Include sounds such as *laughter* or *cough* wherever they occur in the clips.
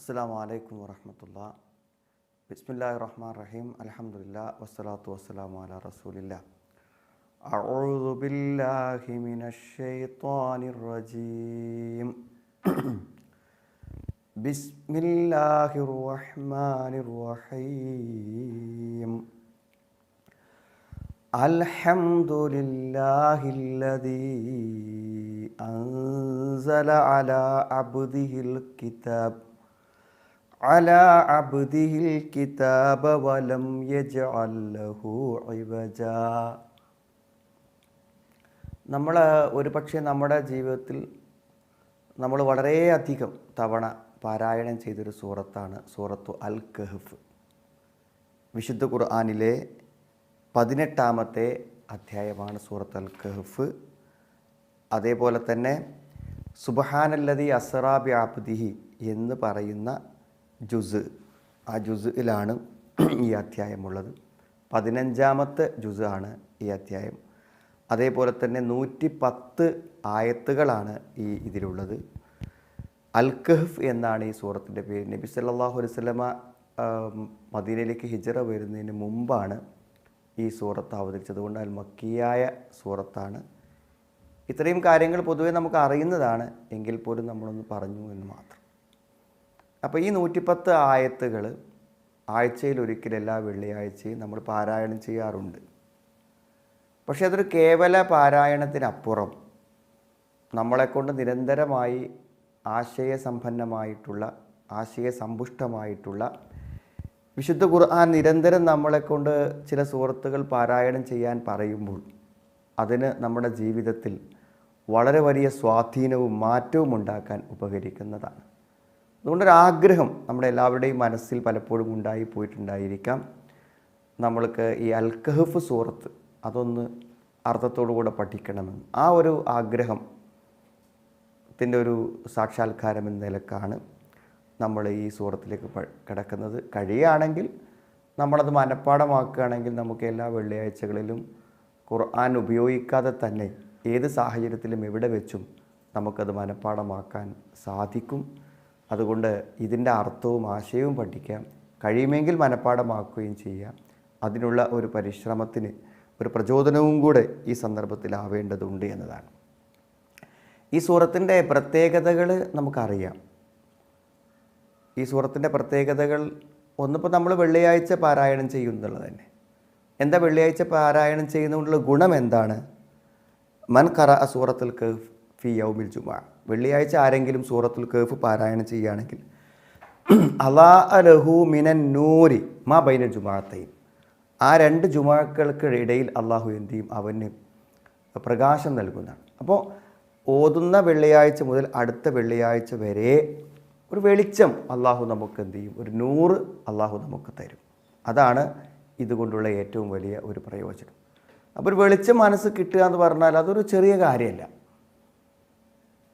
السلام عليكم ورحمة الله. بسم الله الرحمن الرحيم. الحمد لله والصلاة والسلام على رسول الله. أعوذ بالله من الشيطان الرجيم. *clears throat* بسم الله الرحمن الرحيم. الحمد لله الذي أنزل على عبده الكتاب. على عبده الكتاب ولم يجعل له عوجا നമ്മൾ ഒരു പക്ഷേ നമ്മുടെ ജീവിതത്തിൽ നമ്മൾ വളരെയധികം തവണ പാരായണം ചെയ്തൊരു സൂറത്താണ് സൂറത്തു അൽ കഹഫ് വിശുദ്ധ ഖുർആാനിലെ പതിനെട്ടാമത്തെ അധ്യായമാണ് സൂറത്ത് അൽ കഹഫ് അതേപോലെ തന്നെ സുബഹാനല്ലതി അസറാബി ആബ്ദിഹി എന്ന് പറയുന്ന ജുസ് ആ ജുസിലാണ് ഈ അധ്യായമുള്ളത്. പതിനഞ്ചാമത്തെ ജുസ് ആണ് ഈ അധ്യായം. അതേപോലെ തന്നെ നൂറ്റി പത്ത് ആയത്തുകളാണ് ഈ ഇതിലുള്ളത്. അൽ കഹഫ് എന്നാണ് ഈ സൂറത്തിന്റെ പേര്. നബി സല്ലല്ലാഹു അലൈഹി വസല്ലമ മദീനയിലേക്ക് ഹിജറ വരുന്നതിന് മുമ്പാണ് ഈ സൂറത്ത് അവതരിച്ചത്. കൊണ്ട് അൽ മക്കിയായ സൂറത്താണ്. ഇത്രയും കാര്യങ്ങൾ പൊതുവേ നമുക്ക് അറിയുന്നതാണ്. എങ്കിൽ പോലും നമ്മളൊന്ന് പറഞ്ഞു എന്ന് മാത്രം. അപ്പോൾ ഈ നൂറ്റിപ്പത്ത് ആയത്തുകൾ ആഴ്ചയിൽ ഒരിക്കൽ എല്ലാ വെള്ളിയാഴ്ചയും നമ്മൾ പാരായണം ചെയ്യാറുണ്ട്. പക്ഷേ അതൊരു കേവല പാരായണത്തിനപ്പുറം നമ്മളെക്കൊണ്ട് നിരന്തരമായി ആശയസമ്പന്നമായിട്ടുള്ള ആശയസമ്പുഷ്ടമായിട്ടുള്ള വിശുദ്ധ ഖുർആൻ നിരന്തരം നമ്മളെക്കൊണ്ട് ചില സുഹൃത്തുക്കൾ പാരായണം ചെയ്യാൻ പറയുമ്പോൾ അതിന് നമ്മുടെ ജീവിതത്തിൽ വളരെ വലിയ സ്വാധീനവും മാറ്റവും ഉണ്ടാക്കാൻ ഉപകരിക്കുന്നതാണ്. അതുകൊണ്ടൊരാഗ്രഹം നമ്മുടെ എല്ലാവരുടെയും മനസ്സിൽ പലപ്പോഴും ഉണ്ടായി പോയിട്ടുണ്ടായിരിക്കാം. നമ്മൾക്ക് ഈ അൽക്കഹഫ് സൂറത്ത് അതൊന്ന് അർത്ഥത്തോടു കൂടെ പഠിക്കണമെന്ന്. ആ ഒരു ആഗ്രഹം ത്തിന്റെ ഒരു സാക്ഷാത്കാരം എന്ന നിലക്കാണ് നമ്മൾ ഈ സൂറത്തിലേക്ക് കിടക്കുന്നത്. കഴിയുകയാണെങ്കിൽ നമ്മളത് മനഃപ്പാടമാക്കുകയാണെങ്കിൽ നമുക്ക് എല്ലാ വെള്ളിയാഴ്ചകളിലും ഖുർആൻ ഉപയോഗിക്കാതെ തന്നെ ഏത് സാഹചര്യത്തിലും എവിടെ വെച്ചും നമുക്കത് മനഃപ്പാടമാക്കാൻ സാധിക്കും. അതുകൊണ്ട് ഇതിന്റെ അർത്ഥവും ആശയവും പഠിക്കാം. കഴിയുമെങ്കിൽ മനഃപ്പാടമാക്കുകയും ചെയ്യാം. അതിനുള്ള ഒരു പരിശ്രമത്തിന് ഒരു പ്രചോദനവും കൂടെ ഈ സന്ദർഭത്തിലാവേണ്ടതുണ്ട് എന്നതാണ്. ഈ സൂറത്തിന്റെ പ്രത്യേകതകൾ നമുക്കറിയാം. ഈ സൂറത്തിന്റെ പ്രത്യേകതകൾ ഒന്നിപ്പോൾ നമ്മൾ വെള്ളിയാഴ്ച പാരായണം ചെയ്യുന്നുള്ളത് തന്നെ. എന്താ വെള്ളിയാഴ്ച പാരായണം ചെയ്യുന്നതുകൊണ്ടുള്ള ഗുണം എന്താണ്? മൻ കറ സൂറത്തുൽ കഫ് ഫി യൗമിൽ ജുമാ. വെള്ളിയാഴ്ച ആരെങ്കിലും സൂറത്തുൽ കേഫ് പാരായണം ചെയ്യുകയാണെങ്കിൽ *clears throat* അലാ അലഹു മിനൻ നൂരി മാ ബൈന ജുമാഅത്തൈൻ ആ രണ്ട് ജുമാക്കൾക്ക് ഇടയിൽ അള്ളാഹു എന്ത് ചെയ്യും അവന് പ്രകാശം നൽകുന്നതാണ്. അപ്പോൾ ഓതുന്ന വെള്ളിയാഴ്ച മുതൽ അടുത്ത വെള്ളിയാഴ്ച വരെ ഒരു വെളിച്ചം അള്ളാഹു നമുക്ക് എന്ത് ചെയ്യും? ഒരു നൂറ് അള്ളാഹു നമുക്ക് തരും. അതാണ് ഇതുകൊണ്ടുള്ള ഏറ്റവും വലിയ ഒരു പ്രയോജനം. അപ്പോൾ ഒരു വെളിച്ചം മനസ്സ് കിട്ടുക എന്ന് പറഞ്ഞാൽ അതൊരു ചെറിയ കാര്യമല്ല.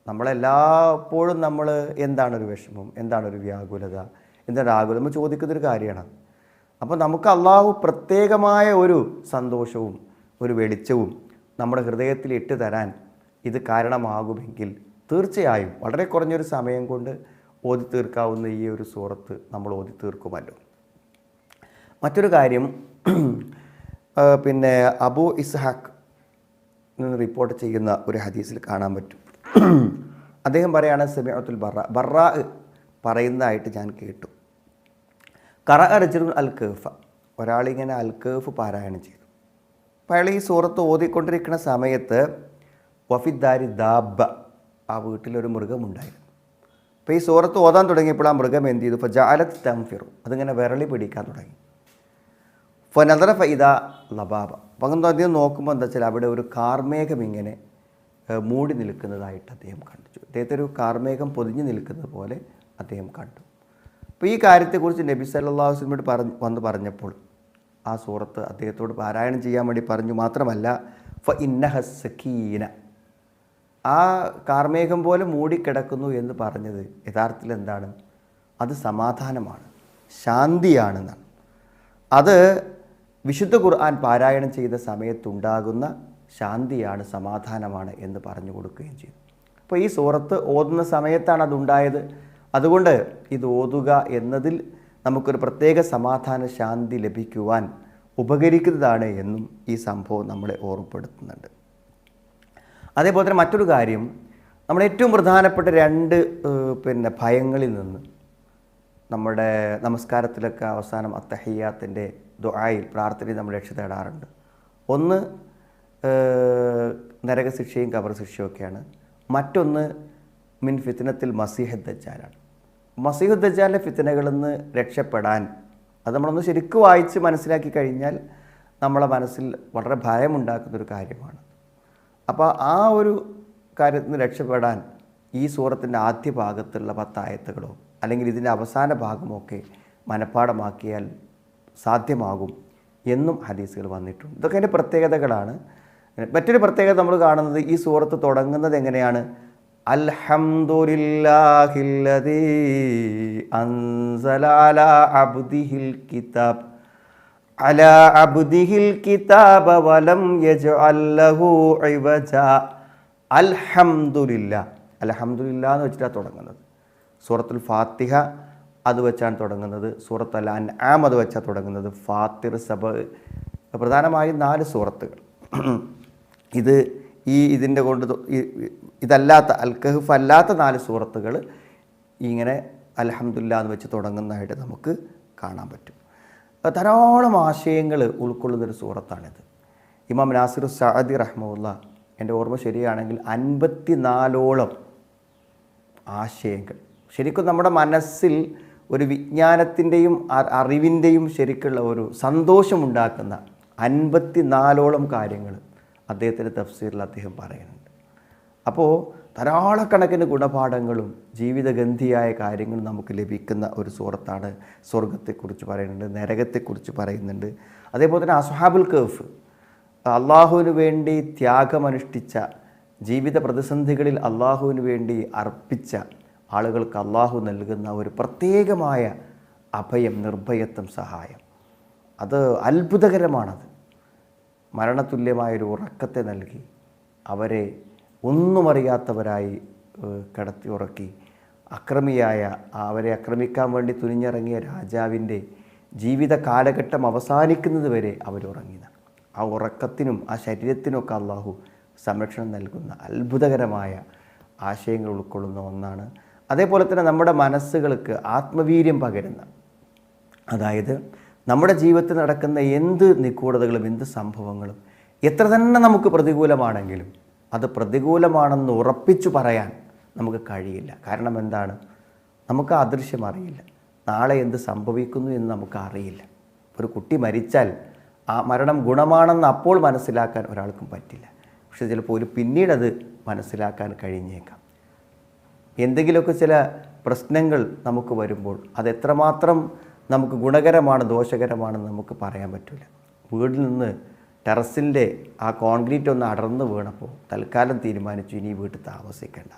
നമ്മളെല്ലാപ്പോഴും നമ്മൾ എന്താണൊരു വിഷമം? എന്താണൊരു വ്യാകുലത? എന്താണ് ആകുലത? നമ്മൾ ചോദിക്കുന്നൊരു കാര്യമാണ്. അപ്പോൾ നമുക്ക് അള്ളാഹു പ്രത്യേകമായ ഒരു സന്തോഷവും ഒരു വെളിച്ചവും നമ്മുടെ ഹൃദയത്തിൽ ഇട്ട് തരാൻ ഇത് കാരണമാകുമെങ്കിൽ തീർച്ചയായും വളരെ കുറഞ്ഞൊരു സമയം കൊണ്ട് ഓതി തീർക്കാവുന്ന ഈ ഒരു സൂറത്ത് നമ്മൾ ഓതി തീർക്കുമല്ലോ മറ്റൊരു കാര്യം പിന്നെ അബു ഇസ്ഹാഖ് നിന്ന് റിപ്പോർട്ട് ചെയ്യുന്ന ഒരു ഹദീസിൽ കാണാൻ പറ്റും. *clears throat* അദ്ദേഹം പറയാണ് സെമിഅത്തുൽ ബറ ബറ പറയുന്നതായിട്ട് ഞാൻ കേട്ടു. കറ അരച്ചിരുന്നു അൽ കേഫ ഒരാളിങ്ങനെ അൽ കേഫ് പാരായണം ചെയ്തു. അപ്പോൾ അയാൾ ഈ സൂറത്ത് ഓതിക്കൊണ്ടിരിക്കുന്ന സമയത്ത് വഫിദ്ദാരി ദാബ ആ വീട്ടിലൊരു മൃഗമുണ്ടായിരുന്നു അപ്പോൾ ഈ സൂറത്ത് ഓതാൻ തുടങ്ങിയപ്പോൾ ആ മൃഗം എന്ത് ചെയ്തു? ഇപ്പോൾ ജാലത്ത് തംഫിറു അതിങ്ങനെ വിരളി പിടിക്കാൻ തുടങ്ങി. ഫനദറ ഫൈദ ലബാബ അപ്പം അങ്ങനെ അധികം നോക്കുമ്പോൾ എന്താ വെച്ചാൽ അവിടെ ഒരു കാർമേഘം ഇങ്ങനെ മൂടി നിൽക്കുന്നതായിട്ട് അദ്ദേഹം കണ്ടു. അദ്ദേഹത്തെ ഒരു കാർമേഘം പൊതിഞ്ഞു നിൽക്കുന്നത് പോലെ അദ്ദേഹം കണ്ടു. അപ്പോൾ ഈ കാര്യത്തെക്കുറിച്ച് നബി സല്ലാ വസ്ലമോട് പറഞ്ഞ് വന്ന് പറഞ്ഞപ്പോൾ ആ സൂറത്ത് അദ്ദേഹത്തോട് പാരായണം ചെയ്യാൻ വേണ്ടി പറഞ്ഞു മാത്രമല്ല ഫ ഇന്നഹ സക്കീന ആ കാർമേഘം പോലെ മൂടിക്കിടക്കുന്നു എന്ന് പറഞ്ഞത് യഥാർത്ഥത്തിൽ എന്താണ്? അത് സമാധാനമാണ് ശാന്തിയാണെന്നാണ്. അത് വിശുദ്ധ ഖുർആൻ പാരായണം ചെയ്ത സമയത്തുണ്ടാകുന്ന ശാന്തിയാണ് സമാധാനമാണ് എന്ന് പറഞ്ഞു കൊടുക്കുകയും ചെയ്തു. അപ്പോൾ ഈ സൂറത്ത് ഓതുന്ന സമയത്താണ് അതുണ്ടായത്. അതുകൊണ്ട് ഇത് ഓതുക എന്നതിൽ നമുക്കൊരു പ്രത്യേക സമാധാന ശാന്തി ലഭിക്കുവാൻ ഉപകരിക്കുന്നതാണ് എന്നും ഈ സംഭവം നമ്മളെ ഓർമ്മപ്പെടുത്തുന്നുണ്ട്. അതേപോലെ തന്നെ മറ്റൊരു കാര്യം നമ്മൾ ഏറ്റവും പ്രധാനപ്പെട്ട രണ്ട് പിന്നെ ഭയങ്ങളിൽ നിന്ന് നമ്മുടെ നമസ്കാരത്തിലൊക്കെ അവസാനം അത്തഹയ്യാത്തിന്റെ ദുആയിൽ പ്രാർത്ഥനയിൽ നമ്മൾ രക്ഷ തേടാറുണ്ട്. ഒന്ന് നരകശിക്ഷയും കബർ ശിക്ഷയും ഒക്കെയാണ്. മറ്റൊന്ന് മിൻ ഫിത്നത്തിൽ മസീഹദ് ദജ്ജാലാണ് മസീഹദ് ദജ്ജാലിന്റെ ഫിത്തനകളിൽ നിന്ന് രക്ഷപ്പെടാൻ അത് നമ്മളൊന്ന് ശരിക്കും വായിച്ച് മനസ്സിലാക്കി കഴിഞ്ഞാൽ നമ്മളെ മനസ്സിൽ വളരെ ഭയമുണ്ടാക്കുന്നൊരു കാര്യമാണ്. അപ്പോൾ ആ ഒരു കാര്യത്തിൽ നിന്ന് രക്ഷപ്പെടാൻ ഈ സൂറത്തിന്റെ ആദ്യ ഭാഗത്തുള്ള പത്തായത്തുകളോ അല്ലെങ്കിൽ ഇതിന്റെ അവസാന ഭാഗമോ ഒക്കെ മനഃപ്പാടമാക്കിയാൽ സാധ്യമാകും എന്നും ഹദീസുകൾ വന്നിട്ടുണ്ട്. ഇതൊക്കെ അതിന്റെ പ്രത്യേകതകളാണ്. മറ്റൊരു പ്രത്യേകത നമ്മൾ കാണുന്നത് ഈ സൂറത്ത് തുടങ്ങുന്നത് എങ്ങനെയാണ്? കിതാബ്. അല എന്ന് തുടങ്ങുന്നത്. സൂറത്തുൽ ഫാത്തിഹ അത് വെച്ചാണ് തുടങ്ങുന്നത്. സൂറത്ത് അൽ അൻആം അത് വെച്ചാണ് തുടങ്ങുന്നത്. ഫാത്തിർ സബ. പ്രധാനമായും നാല് സൂറത്തുകൾ. ഇത് ഈ ഇതിന്റെ കൊണ്ട് ഇതല്ലാത്ത അൽക്കഹഫ് അല്ലാത്ത നാല് സൂറത്തുകൾ ഇങ്ങനെ അലഹമില്ല എന്ന് വെച്ച് തുടങ്ങുന്നതായിട്ട് നമുക്ക് കാണാൻ പറ്റും. ധാരാളം ആശയങ്ങൾ ഉൾക്കൊള്ളുന്നൊരു സൂറത്താണിത്. ഇമാം നാസിർ സഅദി റഹ്മുല്ല എന്റെ ഓർമ്മ ശരിയാണെങ്കിൽ അൻപത്തി നാലോളം ആശയങ്ങൾ. ശരിക്കും നമ്മുടെ മനസ്സിൽ ഒരു വിജ്ഞാനത്തിന്റെയും അറിവിന്റെയും ശരിക്കുള്ള ഒരു സന്തോഷമുണ്ടാക്കുന്ന അൻപത്തി നാലോളം കാര്യങ്ങൾ അദ്ദേഹത്തിന്റെ തഫ്സീറിൽ അദ്ദേഹം പറയുന്നുണ്ട്. അപ്പോൾ ധാരാളക്കണക്കിന് ഗുണപാഠങ്ങളും ജീവിതഗന്ധിയായ കാര്യങ്ങളും നമുക്ക് ലഭിക്കുന്ന ഒരു സൂറത്താണ് സ്വർഗത്തെക്കുറിച്ച് പറയുന്നുണ്ട് നരകത്തെക്കുറിച്ച് പറയുന്നുണ്ട്. അതേപോലെ തന്നെ അസ്ഹാബുൽ കഫ് അള്ളാഹുവിന് വേണ്ടി ത്യാഗമനുഷ്ഠിച്ച ജീവിത പ്രതിസന്ധികളിൽ അള്ളാഹുവിന് വേണ്ടി അർപ്പിച്ച ആളുകൾക്ക് അള്ളാഹു നൽകുന്ന ഒരു പ്രത്യേകമായ അഭയം നിർഭയത്വം സഹായം. അത് അത്ഭുതകരമാണത്. മരണതുല്യമായൊരു ഉറക്കത്തെ നൽകി അവരെ ഒന്നും അറിയാത്തവരായി കിടത്തി ഉറക്കി. അക്രമിയായ അവരെ അക്രമിക്കാൻ വേണ്ടി തുനിഞ്ഞിറങ്ങിയ രാജാവിന്റെ ജീവിത കാലഘട്ടം അവസാനിക്കുന്നത് വരെ അവരുറങ്ങിയതാണ്. ആ ഉറക്കത്തിനും ആ ശരീരത്തിനുമൊക്കെ അള്ളാഹു സംരക്ഷണം നൽകുന്ന അത്ഭുതകരമായ ആശയങ്ങൾ ഉൾക്കൊള്ളുന്ന ഒന്നാണ്. അതേപോലെ തന്നെ നമ്മുടെ മനസ്സുകൾക്ക് ആത്മവീര്യം പകരുന്ന അതായത് നമ്മുടെ ജീവിതത്തിൽ നടക്കുന്ന എന്ത് നിഗൂഢതകളും എന്ത് സംഭവങ്ങളും എത്ര തന്നെ നമുക്ക് പ്രതികൂലമാണെങ്കിലും അത് പ്രതികൂലമാണെന്ന് ഉറപ്പിച്ചു പറയാൻ നമുക്ക് കഴിയില്ല. കാരണം എന്താണ്? നമുക്ക് അദൃശ്യം അറിയില്ല. നാളെ എന്ത് സംഭവിക്കുന്നു എന്ന് നമുക്ക് അറിയില്ല. ഒരു കുട്ടി മരിച്ചാൽ ആ മരണം ഗുണമാണെന്ന് അപ്പോൾ മനസ്സിലാക്കാൻ ഒരാൾക്കും പറ്റില്ല. പക്ഷെ ചിലപ്പോൾ ഒരു പിന്നീടത് മനസ്സിലാക്കാൻ കഴിഞ്ഞേക്കാം. എന്തെങ്കിലുമൊക്കെ ചില പ്രശ്നങ്ങൾ നമുക്ക് വരുമ്പോൾ അത് എത്രമാത്രം നമുക്ക് ഗുണകരമാണ് ദോഷകരമാണെന്ന് നമുക്ക് പറയാൻ പറ്റില്ല വീട്ടിൽ നിന്ന് ടെറസിന്റെ ആ കോൺക്രീറ്റ് ഒന്ന് അടർന്ന് വീണപ്പോൾ തൽക്കാലം തീരുമാനിച്ചു ഇനി വീട്ടിൽ താമസിക്കേണ്ട.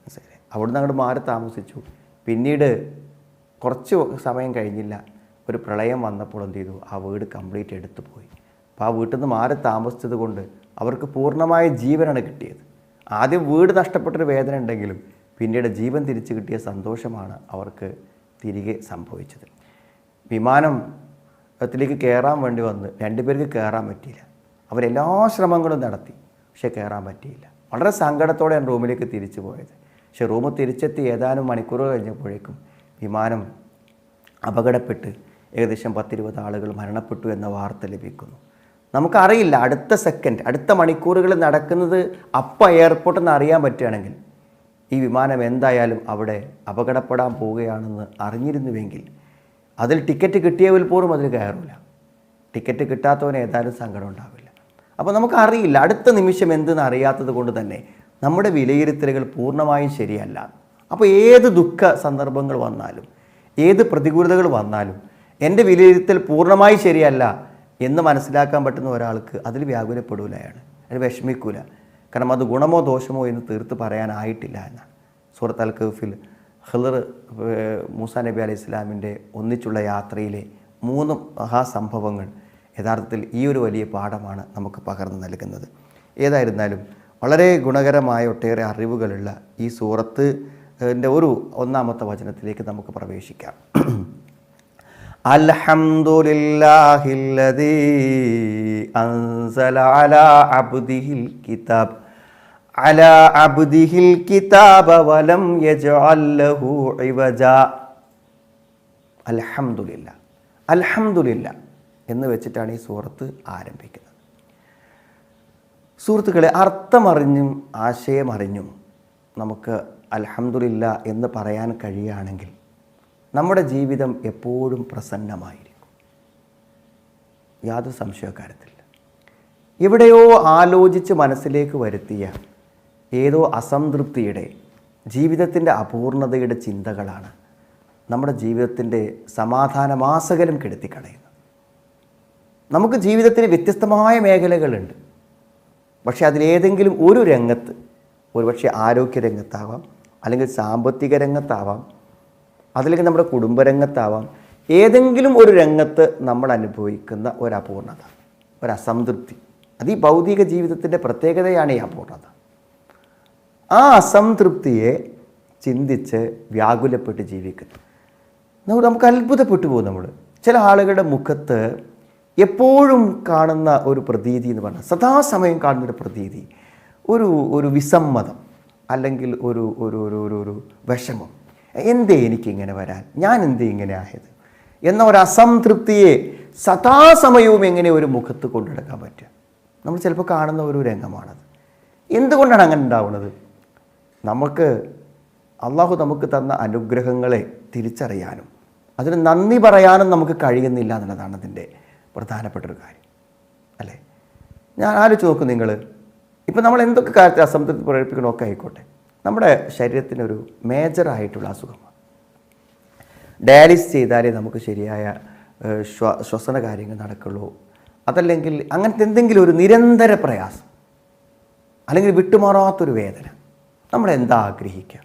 മനസ്സിലായി അവിടുന്ന് അങ്ങോട്ട് മാറി താമസിച്ചു. പിന്നീട് കുറച്ച് സമയം കഴിഞ്ഞില്ല ഒരു പ്രളയം വന്നപ്പോൾ എന്ത് ചെയ്തു? ആ വീട് കംപ്ലീറ്റ് എടുത്തു പോയി. അപ്പോൾ ആ വീട്ടിൽ നിന്ന് മാറി താമസിച്ചത് കൊണ്ട് അവർക്ക് പൂർണമായ ജീവനാണ് കിട്ടിയത്. ആദ്യം വീട് നഷ്ടപ്പെട്ടൊരു വേദന ഉണ്ടെങ്കിലും പിന്നീട് ജീവൻ തിരിച്ചു കിട്ടിയ സന്തോഷമാണ് അവർക്ക് തിരികെ സംഭവിച്ചത്. വിമാനം ത്തിലേക്ക് കയറാൻ വേണ്ടി വന്ന് രണ്ടുപേർക്ക് കയറാൻ പറ്റിയില്ല. അവരെല്ലാ ശ്രമങ്ങളും നടത്തി പക്ഷേ കയറാൻ പറ്റിയില്ല. വളരെ സങ്കടത്തോടെയാണ് റൂമിലേക്ക് തിരിച്ചു പോയത്. പക്ഷെ റൂം തിരിച്ചെത്തി ഏതാനും മണിക്കൂറുകൾ കഴിഞ്ഞപ്പോഴേക്കും വിമാനം അപകടപ്പെട്ട് ഏകദേശം പത്തിരുപത് ആളുകൾ മരണപ്പെട്ടു എന്ന വാർത്ത ലഭിക്കുന്നു. നമുക്കറിയില്ല അടുത്ത സെക്കൻഡ് അടുത്ത മണിക്കൂറുകൾ നടക്കുന്നത് അപ്പം എയർപോർട്ടിൽ നിന്ന് അറിയാൻ പറ്റുകയാണെങ്കിൽ ഈ വിമാനം എന്തായാലും അവിടെ അപകടപ്പെടാൻ പോവുകയാണെന്ന് അറിഞ്ഞിരുന്നുവെങ്കിൽ അതിൽ ടിക്കറ്റ് കിട്ടിയവൽ പോലും അതിൽ കയറില്ല ടിക്കറ്റ് കിട്ടാത്തവന് ഏതായാലും സങ്കടം ഉണ്ടാവില്ല. അപ്പോൾ നമുക്കറിയില്ല അടുത്ത നിമിഷം എന്തെന്ന് അറിയാത്തത് കൊണ്ട് തന്നെ നമ്മുടെ വിലയിരുത്തലുകൾ പൂർണമായും ശരിയല്ല. അപ്പോൾ ഏത് ദുഃഖ സന്ദർഭങ്ങൾ വന്നാലും ഏത് പ്രതികൂലതകൾ വന്നാലും എന്റെ വിലയിരുത്തൽ പൂർണമായി ശരിയല്ല എന്ന് മനസ്സിലാക്കാൻ പറ്റുന്ന ഒരാൾക്ക് അതിൽ വ്യാകുലപ്പെടൂല അയാൾ അതിൽ വിഷമിക്കൂല. കാരണം അത് ഗുണമോ ദോഷമോ എന്ന് തീർത്ത് പറയാനായിട്ടില്ല എന്നാണ്. സൂറത്ത് അൽ കഫിൽ ഹിളർ മൂസ നബി അലൈഹി ഇസ്ലാമിന്റെ ഒന്നിച്ചുള്ള യാത്രയിലെ മൂന്ന് മഹാസംഭവങ്ങൾ യഥാർത്ഥത്തിൽ ഈ ഒരു വലിയ പാഠമാണ് നമുക്ക് പകർന്നു നൽകുന്നത്. ഏതായിരുന്നാലും വളരെ ഗുണകരമായ ഒട്ടേറെ അറിവുകളുള്ള ഈ സൂറത്ത് ഒരു ഒന്നാമത്തെ വചനത്തിലേക്ക് നമുക്ക് പ്രവേശിക്കാം. അൽഹംദുലില്ലാഹില്ലദീ അൻസല അലാ അബ്ദിഹിൽ കിതാബ്. അലാ അബ്ദിഹിൽ കിതാബ വലം യജ്അൽ ലഹു ഇവജ. അൽഹംദുലില്ല. അൽഹംദുലില്ല എന്ന് വെച്ചിട്ടാണ് ഈ സൂറത്ത് ആരംഭിക്കുന്നത്. സുഹൃത്തുക്കളെ അർത്ഥമറിഞ്ഞും ആശയമറിഞ്ഞും നമുക്ക് അൽഹംദുലില്ല എന്ന് പറയാൻ കഴിയുകയാണെങ്കിൽ നമ്മുടെ ജീവിതം എപ്പോഴും പ്രസന്നമായിരിക്കും. യാതൊരു സംശയക്കാരത്തില്ല എവിടെയോ ആലോചിച്ച് മനസ്സിലേക്ക് വരുത്തിയ ഏതോ അസംതൃപ്തിയുടെ ജീവിതത്തിന്റെ അപൂർണതയുടെ ചിന്തകളാണ് നമ്മുടെ ജീവിതത്തിന്റെ സമാധാനമാസകലം കെടുത്തിക്കളയുന്നത്. നമുക്ക് ജീവിതത്തിന് വ്യത്യസ്തമായ മേഖലകളുണ്ട്. പക്ഷേ അതിലേതെങ്കിലും ഒരു രംഗത്ത് ഒരുപക്ഷെ ആരോഗ്യ രംഗത്താവാം അല്ലെങ്കിൽ സാമ്പത്തിക രംഗത്താവാം അതല്ലെങ്കിൽ നമ്മുടെ കുടുംബരംഗത്താവാം ഏതെങ്കിലും ഒരു രംഗത്ത് നമ്മൾ അനുഭവിക്കുന്ന ഒരു അപൂർണത ഒരു അസംതൃപ്തി. അത് ഈ ഭൗതിക ജീവിതത്തിന്റെ പ്രത്യേകതയാണ് ഈ അപൂർണത. ആ അസംതൃപ്തിയെ ചിന്തിച്ച് വ്യാകുലപ്പെട്ട് ജീവിക്കുന്നു. നമുക്ക് അത്ഭുതപ്പെട്ടു പോകും നമ്മൾ. ചില ആളുകളുടെ മുഖത്ത് എപ്പോഴും കാണുന്ന ഒരു പ്രതീതി എന്ന് പറഞ്ഞാൽ സദാസമയം കാണുന്നൊരു പ്രതീതി ഒരു ഒരു വിസമ്മതം അല്ലെങ്കിൽ ഒരു ഒരു ഒരു ഒരു ഒരു വിഷമം. എന്തേ എനിക്കിങ്ങനെ വരാൻ? ഞാൻ എന്തേ ഇങ്ങനെ ആയത്? എന്ന ഒരു അസംതൃപ്തിയെ സദാസമയവും എങ്ങനെ ഒരു മുഖത്ത് കൊണ്ടെടുക്കാൻ പറ്റുക? നമ്മൾ ചിലപ്പോൾ കാണുന്ന ഒരു രംഗമാണത്. എന്തുകൊണ്ടാണ് അങ്ങനെ ഉണ്ടാവുന്നത്? നമുക്ക് അള്ളാഹു നമുക്ക് തന്ന അനുഗ്രഹങ്ങളെ തിരിച്ചറിയാനും അതിന് നന്ദി പറയാനും നമുക്ക് കഴിയുന്നില്ല എന്നുള്ളതാണ് അതിന്റെ പ്രധാനപ്പെട്ടൊരു കാര്യം. അല്ലേ? ഞാൻ ആലോചിച്ച് നോക്കും നിങ്ങൾ. ഇപ്പം നമ്മൾ എന്തൊക്കെ കാര്യത്തിൽ അസംതൃപ്തി പ്രകടിപ്പിക്കണമൊക്കെ ആയിക്കോട്ടെ. നമ്മുടെ ശരീരത്തിനൊരു മേജറായിട്ടുള്ള അസുഖമാണ്. ഡയാലിസിസ് ചെയ്താലേ നമുക്ക് ശരിയായ ശ്വ ശ്വസന കാര്യങ്ങൾ നടക്കുള്ളൂ. അതല്ലെങ്കിൽ അങ്ങനത്തെ എന്തെങ്കിലും ഒരു നിരന്തര പ്രയാസം. അല്ലെങ്കിൽ വിട്ടുമാറാത്തൊരു വേദന. നമ്മൾ എന്താ ആഗ്രഹിക്കുക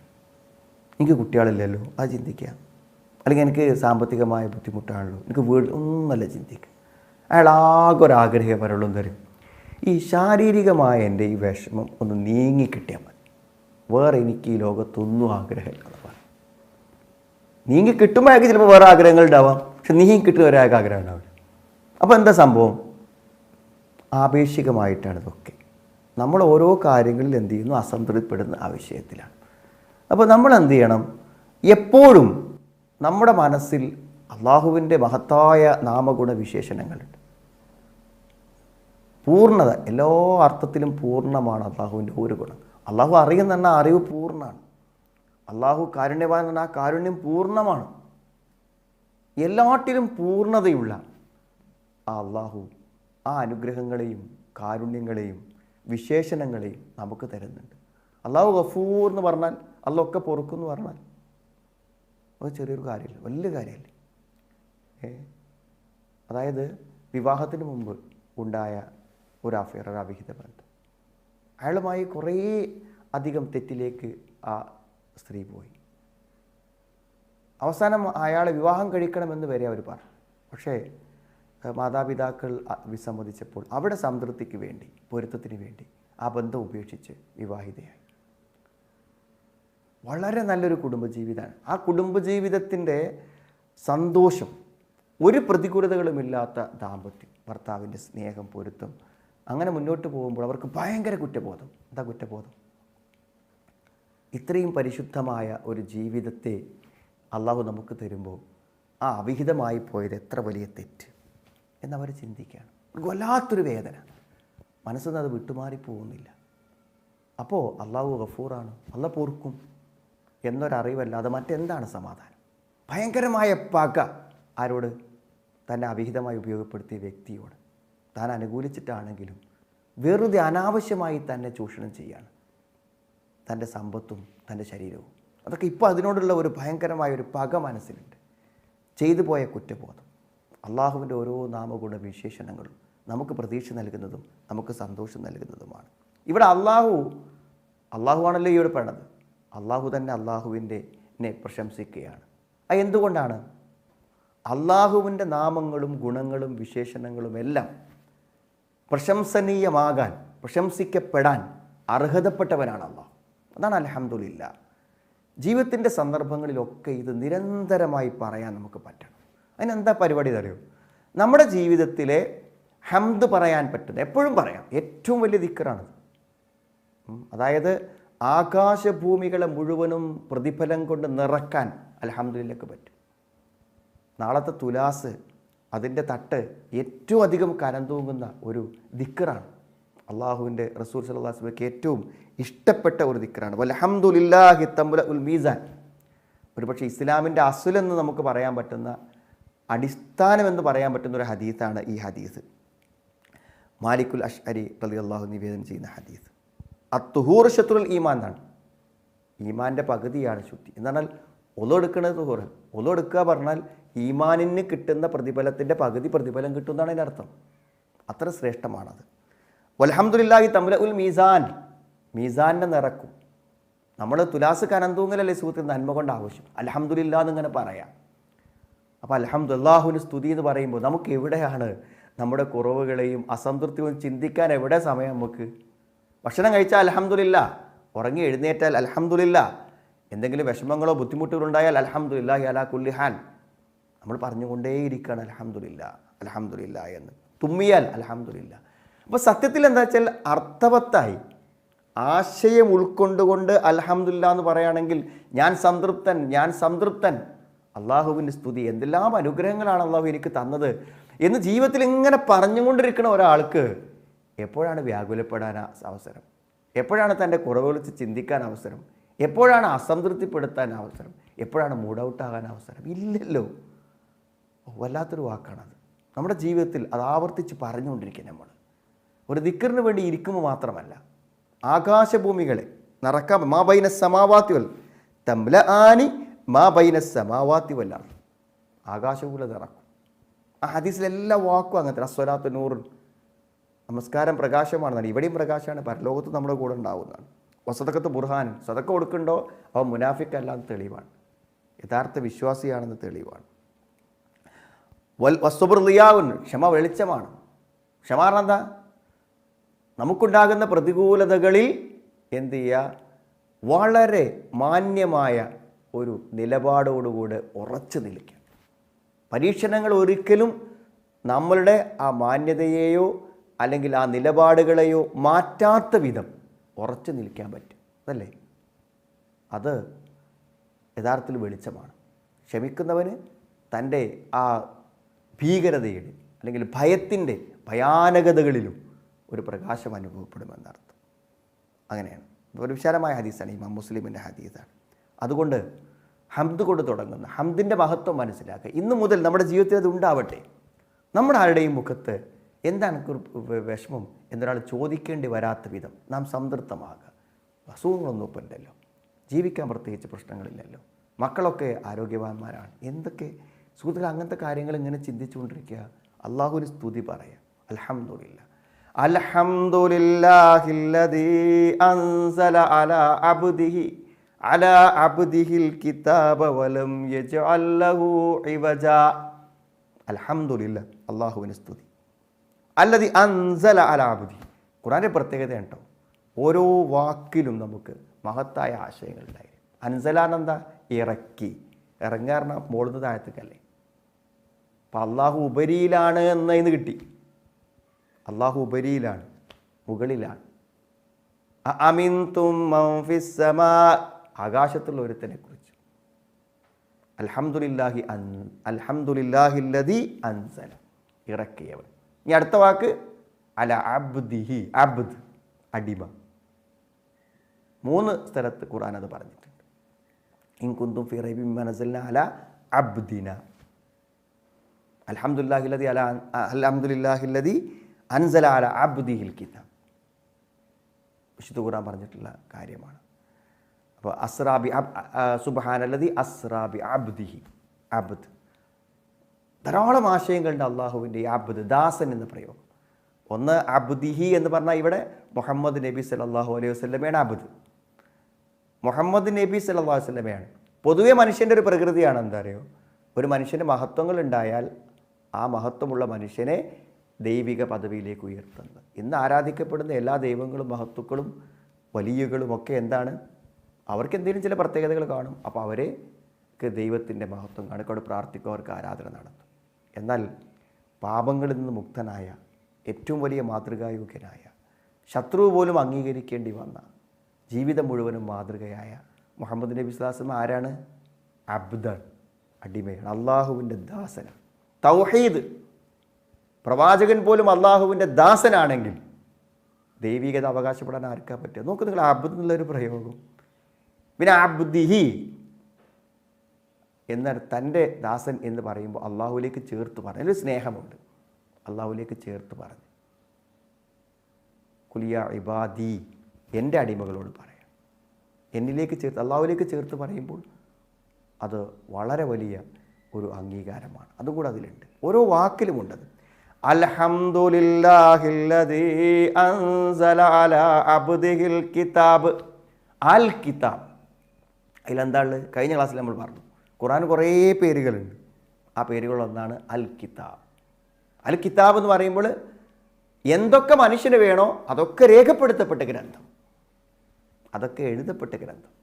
എനിക്ക് കുട്ടികളില്ലല്ലോ അത് ചിന്തിക്കുക അല്ലെങ്കിൽ എനിക്ക് സാമ്പത്തികമായ ബുദ്ധിമുട്ടാണല്ലോ എനിക്ക് വീട് ഒന്നല്ല ചിന്തിക്കുക അയാൾ ആകെ ഒരു ആഗ്രഹം വരളും തരും ഈ ശാരീരികമായ എന്റെ ഈ വിഷമം ഒന്ന് നീങ്ങി കിട്ടിയാൽ മതി. വേറെ എനിക്ക് ഈ ലോകത്തൊന്നും ആഗ്രഹമില്ല എന്ന് പറയും. നീങ്ങി കിട്ടുമ്പോഴേക്ക് ചിലപ്പോൾ വേറെ ആഗ്രഹങ്ങൾ ഉണ്ടാവാം. പക്ഷെ നീങ്ങി കിട്ടുന്ന ഒരാൾക്ക് ആഗ്രഹം ഉണ്ടാവില്ല. അപ്പോൾ എന്താ സംഭവം? ആപേക്ഷികമായിട്ടാണ് ഇതൊക്കെ. നമ്മൾ ഓരോ കാര്യങ്ങളിൽ എന്ത് ചെയ്യുന്നു? അസംതൃപ്തിപ്പെടുന്ന ആ വിഷയത്തിലാണ്. അപ്പോൾ നമ്മൾ എന്ത് ചെയ്യണം? എപ്പോഴും നമ്മുടെ മനസ്സിൽ അള്ളാഹുവിന്റെ മഹത്തായ നാമഗുണ വിശേഷണങ്ങളുണ്ട്. പൂർണത എല്ലാ അർത്ഥത്തിലും പൂർണമാണ് അള്ളാഹുവിന്റെ ഒരു ഗുണം. അള്ളാഹു അറിയുന്ന തന്നെ അറിവ് പൂർണമാണ്. അള്ളാഹു കാരുണ്യവാൻ എന്ന ആ കാരുണ്യം പൂർണമാണ്. എല്ലാറ്റിലും പൂർണതയുള്ള ആ അള്ളാഹു ആ അനുഗ്രഹങ്ങളെയും കാരുണ്യങ്ങളെയും വിശേഷണങ്ങളെയും നമുക്ക് തരുന്നുണ്ട്. അള്ളാഹു ഗഫൂർ എന്ന് പറഞ്ഞാൽ അള്ളൊക്കെ പൊറുക്കും എന്ന് പറഞ്ഞാൽ അത് ചെറിയൊരു കാര്യമില്ല വലിയ കാര്യമല്ലേ. അതായത് വിവാഹത്തിന് മുമ്പ് ഉണ്ടായ ഒരു അഫയർ ഒരു അവിഹിത ബന്ധം. അയാളുമായി കുറേ അധികം തെറ്റിലേക്ക് ആ സ്ത്രീ പോയി. അവസാനം അയാളെ വിവാഹം കഴിക്കണമെന്ന് വരെ അവർ പറഞ്ഞു. പക്ഷേ മാതാപിതാക്കൾ വിസമ്മതിച്ചപ്പോൾ അവിടെ സംതൃപ്തിക്ക് വേണ്ടി പൊരുത്തത്തിന് വേണ്ടി ആ ബന്ധം ഉപേക്ഷിച്ച് വിവാഹിതയായി. വളരെ നല്ലൊരു കുടുംബജീവിതമാണ്. ആ കുടുംബജീവിതത്തിന്റെ സന്തോഷം ഒരു പ്രതികൂലതകളുമില്ലാത്ത ദാമ്പത്യം ഭർത്താവിന്റെ സ്നേഹം പൊരുത്തം അങ്ങനെ മുന്നോട്ട് പോകുമ്പോൾ അവർക്ക് ഭയങ്കര കുറ്റബോധം. എന്താ കുറ്റബോധം? ഇത്രയും പരിശുദ്ധമായ ഒരു ജീവിതത്തെ അള്ളാഹു നമുക്ക് തരുമ്പോൾ ആ അവിഹിതമായി പോയത് എത്ര വലിയ തെറ്റ്. എന്നവർ ചിന്തിക്കുകയാണ്. വല്ലാത്തൊരു വേദന. മനസ്സിൽ അത് വിട്ടുമാറി പോകുന്നില്ല. അപ്പോൾ അള്ളാഹു ഗഫൂറാണ്. അല്ല പൊറുക്കും എന്നൊരറിവല്ലാതെ മറ്റെന്താണ് സമാധാനം? ഭയങ്കരമായ പക ആരോട്? തന്നെ അവിഹിതമായി ഉപയോഗപ്പെടുത്തിയ വ്യക്തിയോട്. താൻ അനുകൂലിച്ചിട്ടാണെങ്കിലും വെറുതെ അനാവശ്യമായി തന്നെ ചൂഷണം ചെയ്യാണ്. തന്റെ സമ്പത്തും തന്റെ ശരീരവും. അതൊക്കെ ഇപ്പോൾ അതിനോടുള്ള ഒരു ഭയങ്കരമായ ഒരു പക മനസ്സിലുണ്ട്. ചെയ്തു പോയ കുറ്റബോധം. അള്ളാഹുവിന്റെ ഓരോ നാമഗുണ വിശേഷണങ്ങളും നമുക്ക് പ്രതീക്ഷ നൽകുന്നതും നമുക്ക് സന്തോഷം നൽകുന്നതുമാണ്. ഇവിടെ അള്ളാഹു അള്ളാഹു ആണല്ലോ ഈ ഇവിടെ പറയണത് അള്ളാഹു തന്നെ അള്ളാഹുവിന്റെ പ്രശംസിക്കുകയാണ്. അത് എന്തുകൊണ്ടാണ്? അള്ളാഹുവിന്റെ നാമങ്ങളും ഗുണങ്ങളും വിശേഷണങ്ങളും എല്ലാം പ്രശംസനീയമാകാൻ പ്രശംസിക്കപ്പെടാൻ അർഹതപ്പെട്ടവനാണ് അള്ളാഹു. അതാണ് അലഹമുല്ല ജീവിതത്തിന്റെ സന്ദർഭങ്ങളിലൊക്കെ ഇത് നിരന്തരമായി പറയാൻ നമുക്ക് പറ്റണം. അതിനെന്താ പരിപാടി അറിയോ? നമ്മുടെ ജീവിതത്തിലെ ഹംദ് പറയാൻ പറ്റുന്ന എപ്പോഴും പറയാം ഏറ്റവും വലിയ ദിക്കറാണത്. അതായത് ആകാശഭൂമികളെ മുഴുവനും പ്രതിഫലം കൊണ്ട് നിറക്കാൻ അലഹമ്മദില്ലക്ക് പറ്റും. നാളത്തെ തുലാസ് അതിന്റെ തട്ട് ഏറ്റവും അധികം കരം തൂങ്ങുന്ന ഒരു ദിക്കറാണ്. അള്ളാഹുവിന്റെ റസൂൽ സല്ലാസ്മയ്ക്ക് ഏറ്റവും ഇഷ്ടപ്പെട്ട ഒരു ദിക്കറാണ്. വലഹമുല്ലാഹി തമ്പുല ഉൽ മീസാൻ. ഒരുപക്ഷെ ഇസ്ലാമിന്റെ അസുലെന്ന് നമുക്ക് പറയാൻ പറ്റുന്ന അടിസ്ഥാനമെന്ന് പറയാൻ പറ്റുന്ന ഒരു ഹദീസാണ് ഈ ഹദീസ്. മാലിക്കുൽ അഷ്അരി റലി അള്ളാഹു നിവേദനം ചെയ്യുന്ന ഹദീസ്. അത്തുഹൂർ ശത്രുൽ ഈമാൻ എന്നാണ്. ഈമാന്റെ പകുതിയാണ് ശുദ്ധി. എന്ന് പറഞ്ഞാൽ തുഹൂർ ഒലെടുക്കുക പറഞ്ഞാൽ ഈമാനിന് കിട്ടുന്ന പ്രതിഫലത്തിന്റെ പകുതി പ്രതിഫലം കിട്ടുന്നതാണ് അതിന്റെ അർത്ഥം. അത്ര ശ്രേഷ്ഠമാണത്. വലഹമുല്ലാഹി തമുല ഉൽ മീസാൻ. മീസാനെ നിറക്കും. നമ്മൾ തുലാസ് കനന്തൂങ്ങലല്ലേ സുഹൃത്തിൽ നന്മ കൊണ്ട് ആവശ്യം അലഹമുല്ല ഇങ്ങനെ പറയാം. അപ്പോൾ അലഹമ്മദ് അള്ളാഹുവിന് സ്തുതി എന്ന് പറയുമ്പോൾ നമുക്ക് എവിടെയാണ് നമ്മുടെ കുറവുകളെയും അസംതൃപ്തിയും ചിന്തിക്കാൻ എവിടെ സമയം നമുക്ക്? ഭക്ഷണം കഴിച്ചാൽ അലഹമ്മദില്ല ഉറങ്ങി എഴുന്നേറ്റാൽ അലഹമ്മദില്ല എന്തെങ്കിലും വിഷമങ്ങളോ ബുദ്ധിമുട്ടുകളോ ഉണ്ടായാൽ അലഹമ്മദില്ല അലാ കുല്ലി ഹാൻ നമ്മൾ പറഞ്ഞുകൊണ്ടേയിരിക്കുകയാണ് അലഹമ്മദില്ല അലഹമ്മദില്ല എന്ന്. തുമ്മിയാൽ അലഹമ്മദില്ല അപ്പോൾ സത്യത്തിൽ എന്താ വെച്ചാൽ അർത്ഥവത്തായി ആശയം ഉൾക്കൊണ്ടുകൊണ്ട് അലഹമ്മദില്ല എന്ന് പറയുകയാണെങ്കിൽ ഞാൻ സംതൃപ്തൻ ഞാൻ സംതൃപ്തൻ അള്ളാഹുവിന്റെ സ്തുതി എന്തെല്ലാം അനുഗ്രഹങ്ങളാണ് അള്ളാഹു എനിക്ക് തന്നത് എന്ന് ജീവിതത്തിൽ ഇങ്ങനെ പറഞ്ഞുകൊണ്ടിരിക്കുന്ന ഒരാൾക്ക് എപ്പോഴാണ് വ്യാകുലപ്പെടാൻ അവസരം? എപ്പോഴാണ് തന്റെ കുറവുകൾ ചിന്തിക്കാൻ അവസരം? എപ്പോഴാണ് അസംതൃപ്തിപ്പെടുത്താൻ അവസരം? എപ്പോഴാണ് മൂഡ് ഔട്ടാകാൻ അവസരം? ഇല്ലല്ലോ. വല്ലാത്തൊരു വാക്കാണത്. നമ്മുടെ ജീവിതത്തിൽ അത് ആവർത്തിച്ച് പറഞ്ഞുകൊണ്ടിരിക്കുക നമ്മൾ. ഒരു ദിക്കറിന് വേണ്ടി ഇരിക്കുമ്പോൾ മാത്രമല്ല ആകാശഭൂമികളെ നിറക്കാൻ മാബൈന സമാവാത്തികൾ തംല ആനി മാ ബൈനസ് മാവാത്തി വല്ല ആകാശകൂല നിറക്കും. ആ ഹദീസിലെല്ലാ വാക്കും അങ്ങനത്തെ അസ്വലാത്ത് നൂറ് നമസ്കാരം പ്രകാശമാണെന്നാണ്. ഇവിടെയും പ്രകാശമാണ്. പരലോകത്ത് നമ്മുടെ കൂടെ ഉണ്ടാവുന്നതാണ്. വസതക്കത്ത് ബുർഹാൻ. സതക്ക കൊടുക്കുന്നുണ്ടോ അവ മുനാഫിക്കല്ലാന്ന് തെളിവാണ്. യഥാർത്ഥ വിശ്വാസിയാണെന്ന് തെളിവാണ്. വൽ വസ്തുബർ ലിയാവുൻ. ക്ഷമ വെളിച്ചമാണ്. ക്ഷമ എന്താ? നമുക്കുണ്ടാകുന്ന പ്രതികൂലതകളിൽ എന്ത് ചെയ്യുക? വളരെ മാന്യമായ ഒരു നിലപാടോടുകൂടെ ഉറച്ചു നിൽക്കുക. പരീക്ഷണങ്ങൾ ഒരിക്കലും നമ്മളുടെ ആ മാന്യതയെയോ അല്ലെങ്കിൽ ആ നിലപാടുകളെയോ മാറ്റാത്ത വിധം ഉറച്ചു നിൽക്കാൻ പറ്റും അതല്ലേ? അത് യഥാർത്ഥത്തിൽ വെളിച്ചമാണ്. ക്ഷമിക്കുന്നവന് തന്റെ ആ ഭീകരതയുടെ അല്ലെങ്കിൽ ഭയത്തിന്റെ ഭയാനകതകളിലും ഒരു പ്രകാശം അനുഭവപ്പെടുമെന്നർത്ഥം. അങ്ങനെയാണ്. ഒരു വിശാലമായ ഹദീസാണ് ഇമാം മുസ്ലിമിന്റെ ഹദീസാണ്. അതുകൊണ്ട് ഹംദ് കൊണ്ട് തുടങ്ങുന്ന ഹംദിന്റെ മഹത്വം മനസ്സിലാക്കുക. ഇന്ന് മുതൽ നമ്മുടെ ജീവിതത്തിൽ അത് ഉണ്ടാവട്ടെ. നമ്മുടെ ആരുടെയും മുഖത്ത് എന്താണ് വിഷമം എന്നൊരാൾ ചോദിക്കേണ്ടി വരാത്ത വിധം നാം സംതൃപ്തമാകുക. അസുഖങ്ങളൊന്നും ഇപ്പം ഇല്ലല്ലോ ജീവിക്കാൻ പ്രത്യേകിച്ച് പ്രശ്നങ്ങളില്ലല്ലോ. മക്കളൊക്കെ ആരോഗ്യവാന്മാരാണ്. എന്തൊക്കെ സുഹൃത്തുക്കൾ അങ്ങനത്തെ കാര്യങ്ങൾ ഇങ്ങനെ ചിന്തിച്ചുകൊണ്ടിരിക്കുക. അള്ളാഹുവിന് സ്തുതി പറയുക അലഹമില്ല അൽഹംദുലില്ലാഹില്ലദീ അൻസല അലാ അബ്ദിഹി അലാ അബ്ദിഹിൽ കിതാബ വലം യജഅല്ലഹു ലഹു ഇവജ. അൽഹംദുലില്ല അള്ളാഹുവിന് സ്തുതി. അല്ലതി അൻസല അലാബുദി ഖുറാന്റെ പ്രത്യേകത കേട്ടോ ഓരോ വാക്കിലും നമുക്ക് മഹത്തായ ആശയങ്ങൾ ഉണ്ടായിരുന്നു അൻസലാനെന്താ ഇറക്കി. ഇറങ്ങാറിന മോളുന്ന താഴത്തേക്കല്ലേ? അപ്പം അള്ളാഹു ഉപരിയിലാണ് എന്നതിന് കിട്ടി. അള്ളാഹു ഉപരിയിലാണ് മുകളിലാണ്. അമിൻ തും ആകാശത്തുള്ള ഒരുത്തനെ കുറിച്ച് അൽഹംദുലില്ലാഹി അൻ അൽഹംദുലില്ലാഹില്ലദി അൻസല. ഇറക്കിയവൻ. ഇനി അടുത്ത വാക്ക് അല അബ്ദിഹി അബ്ദ് അടിമ. മൂന്ന് സ്ഥലത്ത് ഖുർആൻ അത് പറഞ്ഞിട്ടുണ്ട്. ഇൻ ഫിറബി മനസൽന അല അബ്ദിന. അൽഹംദുലില്ലാഹില്ലദി അല അൽഹംദുലില്ലാഹില്ലദി അൻസല അല അബ്ദിഹിൽ കിതാബ്. വിശുദ്ധ ഖുർആൻ പറഞ്ഞിട്ടുള്ള കാര്യമാണ്. അപ്പോൾ അസ്രാബി സുബഹാനല്ലതി അസ്രാബി അബ്ദിഹി അബ്ദ്. ധാരാളം ആശയങ്ങളുണ്ട് അള്ളാഹുവിന്റെ അബ്ദ് ദാസൻ എന്ന പ്രയോഗം. ഒന്ന് അബ്ദിഹി എന്ന് പറഞ്ഞാൽ ഇവിടെ മുഹമ്മദ് നബി സല്ലല്ലാഹു അലൈഹി വസ്ലമയാണ് അബ്ദ്. മുഹമ്മദ് നബി സല്ലല്ലാഹു വസ്ലമയാണ് പൊതുവെ മനുഷ്യന്റെ ഒരു പ്രകൃതിയാണ് എന്താ പറയുക ഒരു മനുഷ്യന് മഹത്വങ്ങൾ ഉണ്ടായാൽ ആ മഹത്വമുള്ള മനുഷ്യനെ ദൈവിക പദവിയിലേക്ക് ഉയർത്തുന്നത്. ഇന്ന് ആരാധിക്കപ്പെടുന്ന എല്ലാ ദൈവങ്ങളും മഹത്വക്കളും വലിയകളും ഒക്കെ എന്താണ്? അവർക്ക് എന്തെങ്കിലും ചില പ്രത്യേകതകൾ കാണും. അപ്പോൾ അവർക്ക് ദൈവത്തിന്റെ മഹത്വം കാണും. അവിടെ പ്രാർത്ഥിക്കും അവർക്ക് ആരാധന നടത്തും. എന്നാൽ പാപങ്ങളിൽ നിന്ന് മുക്തനായ ഏറ്റവും വലിയ മാതൃകായോഗ്യനായ ശത്രു പോലും അംഗീകരിക്കേണ്ടി വന്ന ജീവിതം മുഴുവനും മാതൃകയായ മുഹമ്മദ് നബി സ്ലാസം ആരാണ്? അബ്ദൻ അടിമയാണ്. അള്ളാഹുവിന്റെ ദാസനാണ് തൗഹീദ്. പ്രവാചകൻ പോലും അള്ളാഹുവിന്റെ ദാസനാണെങ്കിൽ ദൈവികത അവകാശപ്പെടാൻ ആർക്കാ പറ്റുക? നോക്ക് നിങ്ങൾ അബ്ദ് എന്നുള്ളൊരു പ്രയോഗം. പിന്നെ അബ്ദിഹി. എന്നാൽ തന്റെ ദാസൻ എന്ന് പറയുമ്പോൾ അള്ളാഹുലേക്ക് ചേർത്ത് പറഞ്ഞു. അതിൽ സ്നേഹമുണ്ട്. അള്ളാഹുലേക്ക് ചേർത്ത് പറഞ്ഞു. കുലിയ ഇബാദി എന്റെ അടിമകളോട് പറയാം. എന്നിലേക്ക് ചേർത്ത് അള്ളാഹുലേക്ക് ചേർത്ത് പറയുമ്പോൾ അത് വളരെ വലിയ ഒരു അംഗീകാരമാണ്. അതുകൂടെ അതിലുണ്ട്. ഓരോ വാക്കിലുമുണ്ടത്. അൽഹംദുലില്ലാഹില്ലദീ അൻസല അലാ അബ്ദിഹിൽ കിതാബ് അൽ കിതാബ് അതിലെന്താ ഉള്ളത് കഴിഞ്ഞ ക്ലാസ്സിൽ നമ്മൾ പറഞ്ഞു. ഖുറാൻ കുറേ പേരുകളുണ്ട്. ആ പേരുകളൊന്നാണ് അൽ കിതാബ് അൽ കിതാബ് എന്ന് പറയുമ്പോൾ എന്തൊക്കെ മനുഷ്യന് വേണോ അതൊക്കെ രേഖപ്പെടുത്തപ്പെട്ട ഗ്രന്ഥം. അതൊക്കെ എഴുതപ്പെട്ട ഗ്രന്ഥം.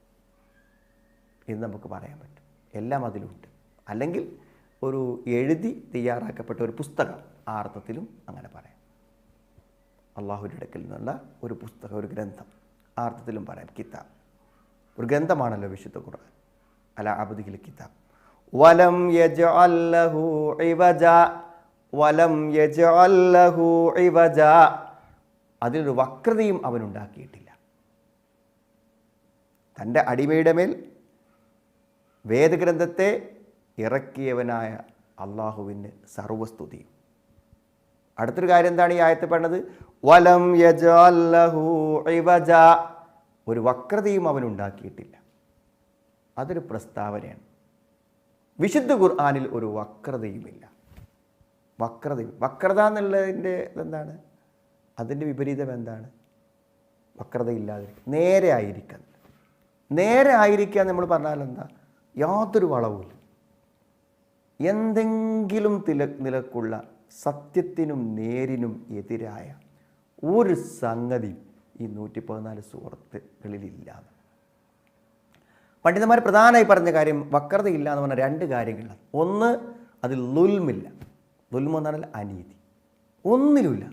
എന്ന് നമുക്ക് പറയാൻ പറ്റും. എല്ലാം അതിലുണ്ട്. അല്ലെങ്കിൽ ഒരു എഴുതി തയ്യാറാക്കപ്പെട്ട ഒരു പുസ്തകം ആ അർത്ഥത്തിലും അങ്ങനെ പറയാം. അള്ളാഹുവിന്റെ നിന്നുള്ള ഒരു പുസ്തകം ഒരു ഗ്രന്ഥം ആ അർത്ഥത്തിലും പറയാം. കിതാബ്. ഒരു ഗ്രന്ഥമാണല്ലോ വിശുദ്ധ ഖുർആൻ. അല അബുദിൽ കിതാബ്. വലം യജ്അല്ലഹു ഇവജ വലം യജ്അല്ലഹു ഇവജ. അതിലൊരു വക്രതയും അവനുണ്ടാക്കിയിട്ടില്ല. തന്റെ അടിമയുടെ മേൽ വേദഗ്രന്ഥത്തെ ഇറക്കിയവനായ അള്ളാഹുവിന് സർവസ്തുതിയും. അടുത്തൊരു കാര്യം എന്താണ് ഈ ആയത്ത് പറഞ്ഞത്? വലം യജാലഹു ഇവജ. ഒരു വക്രതയും അവൻ ഉണ്ടാക്കിയിട്ടില്ല. അതൊരു പ്രസ്താവനയാണ്. വിശുദ്ധ ഖുർആാനിൽ ഒരു വക്രതയുമില്ല. വക്രതയും വക്രത എന്നുള്ളതിന്റെ എന്താണ് അതിന്റെ വിപരീതം എന്താണ്? വക്രതയില്ലാതിരിക്കുക നേരെ ആയിരിക്കുക നേരെ ആയിരിക്കുക നമ്മൾ പറഞ്ഞാൽ എന്താ? യാതൊരു വളവുമില്ല. എന്തെങ്കിലും തില നിലക്കുള്ള സത്യത്തിനും നേരിനും എതിരായ ഒരു സംഗതി ഈ നൂറ്റി പതിനാല് സുഹൃത്തുക്കളിലില്ല പണ്ഡിതന്മാർ പ്രധാനമായി പറഞ്ഞ കാര്യം വക്രതയില്ല എന്ന് പറഞ്ഞ രണ്ട് കാര്യങ്ങളാണ് ഒന്ന് അതിൽ ലുൽമില്ല. ലുൽമ എന്ന് പറഞ്ഞാൽ അനീതി. ഒന്നിലുമില്ല.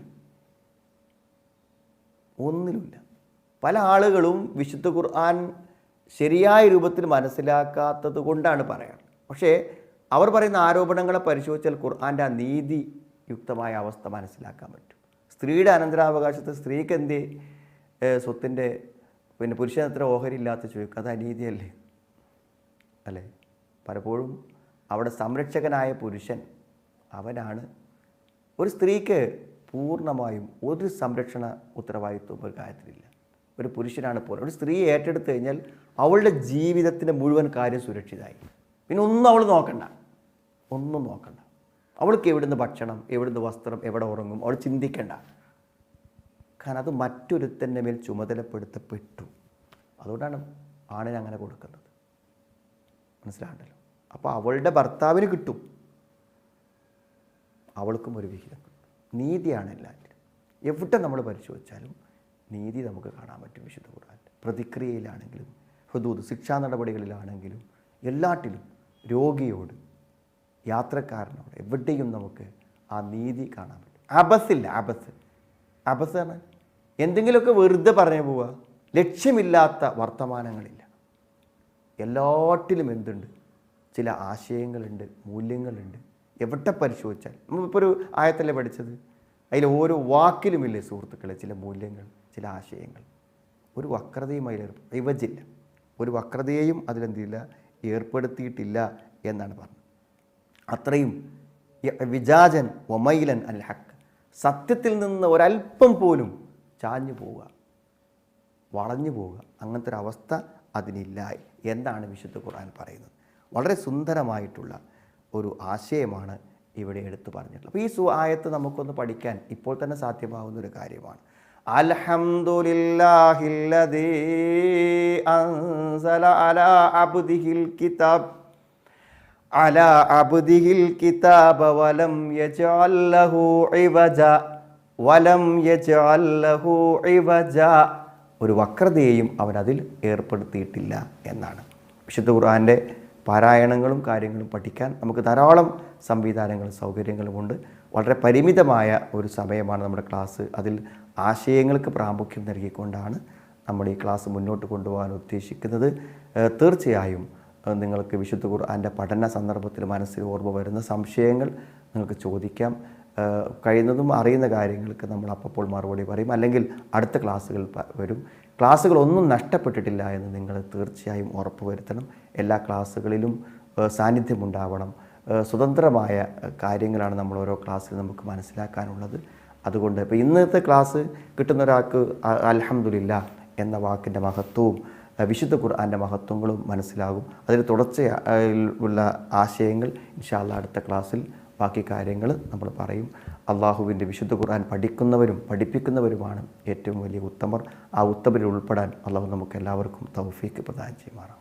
ഒന്നിലുമില്ല. പല ആളുകളും വിശുദ്ധ ഖുർആൻ ശരിയായ രൂപത്തിൽ മനസ്സിലാക്കാത്തത് കൊണ്ടാണ് പറയുന്നത്. പക്ഷേ അവർ പറയുന്ന ആരോപണങ്ങളെ പരിശോധിച്ചാൽ ഖുർആന്റെ ആ നീതിയുക്തമായ അവസ്ഥ മനസ്സിലാക്കാൻ പറ്റും. സ്ത്രീയുടെ അനന്തരാവകാശത്തെ സ്ത്രീക്ക് എന്തേ സ്വത്തിന്റെ പിന്നെ പുരുഷൻ ഓഹരി ഓഹരിയില്ലാത്ത ചോദിക്കും അത് അനീതിയല്ലേ? അല്ലേ? പലപ്പോഴും അവിടെ സംരക്ഷകനായ പുരുഷൻ അവനാണ്. ഒരു സ്ത്രീക്ക് പൂർണമായും ഒരു സംരക്ഷണ ഉത്തരവാദിത്വം ഒരു കാര്യത്തിലില്ല. ഒരു പുരുഷനാണ് പോലെ. ഒരു സ്ത്രീ ഏറ്റെടുത്തു കഴിഞ്ഞാൽ അവളുടെ ജീവിതത്തിന്റെ മുഴുവൻ കാര്യം സുരക്ഷിതമായി പിന്നെ ഒന്നും അവൾ നോക്കണ്ട. ഒന്നും നോക്കണ്ട. അവൾക്ക് എവിടുന്ന് ഭക്ഷണം എവിടുന്ന് വസ്ത്രം എവിടെ ഉറങ്ങും അവൾ ചിന്തിക്കണ്ട. കാരണം അത് മറ്റൊരുത്തന്റെ മേൽ ചുമതലപ്പെടുത്തപ്പെട്ടു. അതുകൊണ്ടാണ് ആണിന് അങ്ങനെ കൊടുക്കുന്നത്. മനസ്സിലാണ്ടല്ലോ? അപ്പോൾ അവളുടെ ഭർത്താവിന് കിട്ടും. അവൾക്കും ഒരു വിഹിതം കിട്ടും. നീതിയാണ് എല്ലാറ്റിലും. എവിടെ നമ്മൾ പരിശോധിച്ചാലും നീതി നമുക്ക് കാണാൻ പറ്റും വിശുദ്ധ ഖുർആൻ പ്രതിക്രിയയിലാണെങ്കിലും ഹുദൂദ് ശിക്ഷാ നടപടികളിലാണെങ്കിലും എല്ലാറ്റിലും രോഗിയോട് യാത്രക്കാരനോട് എവിടെയും നമുക്ക് ആ നീതി കാണാൻ പറ്റും. അബസ്സില്ല അബസ്. അബസ് പറഞ്ഞാൽ എന്തെങ്കിലുമൊക്കെ വെറുതെ പറഞ്ഞു പോവുക. ലക്ഷ്യമില്ലാത്ത വർത്തമാനങ്ങളില്ല. എല്ലാറ്റിലും എന്തുണ്ട്? ചില ആശയങ്ങളുണ്ട് മൂല്യങ്ങളുണ്ട്. എവിടെ പരിശോധിച്ചാൽ നമ്മളിപ്പോൾ ഒരു ആയത്തല്ലേ പഠിച്ചത്? അതിൽ ഓരോ വാക്കിലുമില്ലേ സുഹൃത്തുക്കളെ? ചില മൂല്യങ്ങൾ ചില ആശയങ്ങൾ. ഒരു വക്രതയും അതിൽ ഇവജില്ല ഒരു വക്രതയെയും അതിലെന്തില്ല ഏർപ്പെടുത്തിയിട്ടില്ല എന്നാണ് പറഞ്ഞത്. അത്രയും വിജാജൻ ഒമൈലൻ അൽ ഹക്ക് സത്യത്തിൽ നിന്ന് ഒരല്പം പോലും ചാഞ്ഞു പോവുക വളഞ്ഞു പോവുക. അങ്ങനത്തെ ഒരു അവസ്ഥ അതിനില്ല. എന്നാണ് വിശുദ്ധ ഖുർആൻ പറയുന്നത്. വളരെ സുന്ദരമായിട്ടുള്ള ഒരു ആശയമാണ് ഇവിടെ എടുത്തു പറഞ്ഞിട്ടുള്ളത്. അപ്പോൾ ഈ സു ആയത്ത് നമുക്കൊന്ന് പഠിക്കാൻ ഇപ്പോൾ തന്നെ സാധ്യമാവുന്ന ഒരു കാര്യമാണ്. അൽഹംദുലില്ലാഹില്ലദീ അൻസല അലാ അബ്ദിഹിൽ കിതാബ്. അലാ അബ്ദിഹിൽ കിതാബ വലം ഒരു വക്രതയെയും അവൻ ഏർപ്പെടുത്തിയിട്ടില്ല എന്നാണ്. വിശുദ്ധ ഖുർആാന്റെ പാരായണങ്ങളും കാര്യങ്ങളും പഠിക്കാൻ നമുക്ക് ധാരാളം സംവിധാനങ്ങളും സൗകര്യങ്ങളുമുണ്ട് വളരെ പരിമിതമായ ഒരു സമയമാണ് നമ്മുടെ ക്ലാസ്. അതിൽ ആശയങ്ങൾക്ക് പ്രാമുഖ്യം നൽകിക്കൊണ്ടാണ് നമ്മൾ ഈ ക്ലാസ് മുന്നോട്ട് കൊണ്ടുപോകാൻ ഉദ്ദേശിക്കുന്നത്. തീർച്ചയായും നിങ്ങൾക്ക് വിശുദ്ധ ഖുർആന്റെ പഠന സന്ദർഭത്തിൽ മനസ്സിൽ ഓർമ്മ വരുന്ന സംശയങ്ങൾ നിങ്ങൾക്ക് ചോദിക്കാം. കഴിയുന്നതും അറിയുന്ന കാര്യങ്ങൾക്ക് നമ്മൾ അപ്പോൾ മറുപടി പറയും. അല്ലെങ്കിൽ അടുത്ത ക്ലാസ്സുകൾ വരും. ക്ലാസ്സുകളൊന്നും നഷ്ടപ്പെട്ടിട്ടില്ല എന്ന് നിങ്ങൾ തീർച്ചയായും ഉറപ്പുവരുത്തണം എല്ലാ ക്ലാസ്സുകളിലും സാന്നിധ്യമുണ്ടാവണം. സ്വതന്ത്രമായ കാര്യങ്ങളാണ് നമ്മൾ ഓരോ ക്ലാസ്സിൽ നമുക്ക് മനസ്സിലാക്കാനുള്ളത്. അതുകൊണ്ട് ഇപ്പോൾ ഇന്നത്തെ ക്ലാസ് കിട്ടുന്ന ഒരാൾക്ക് അലഹമുല്ല എന്ന വാക്കിന്റെ മഹത്വവും വിശുദ്ധ ഖുർആന്റെ മഹത്വങ്ങളും മനസ്സിലാകും. അതിൽ തുടർച്ചയുള്ള ആശയങ്ങൾ ഇൻഷാല്ല അടുത്ത ക്ലാസ്സിൽ ബാക്കി കാര്യങ്ങൾ നമ്മൾ പറയും. അള്ളാഹുവിന്റെ വിശുദ്ധ ഖുർആൻ പഠിക്കുന്നവരും പഠിപ്പിക്കുന്നവരുമാണ് ഏറ്റവും വലിയ ഉത്തമർ. ആ ഉത്തമരിൽ ഉൾപ്പെടാൻ അള്ളാഹു നമുക്ക് എല്ലാവർക്കും തൗഫീക്ക് പ്രദാനം ചെയ്യുമാറാം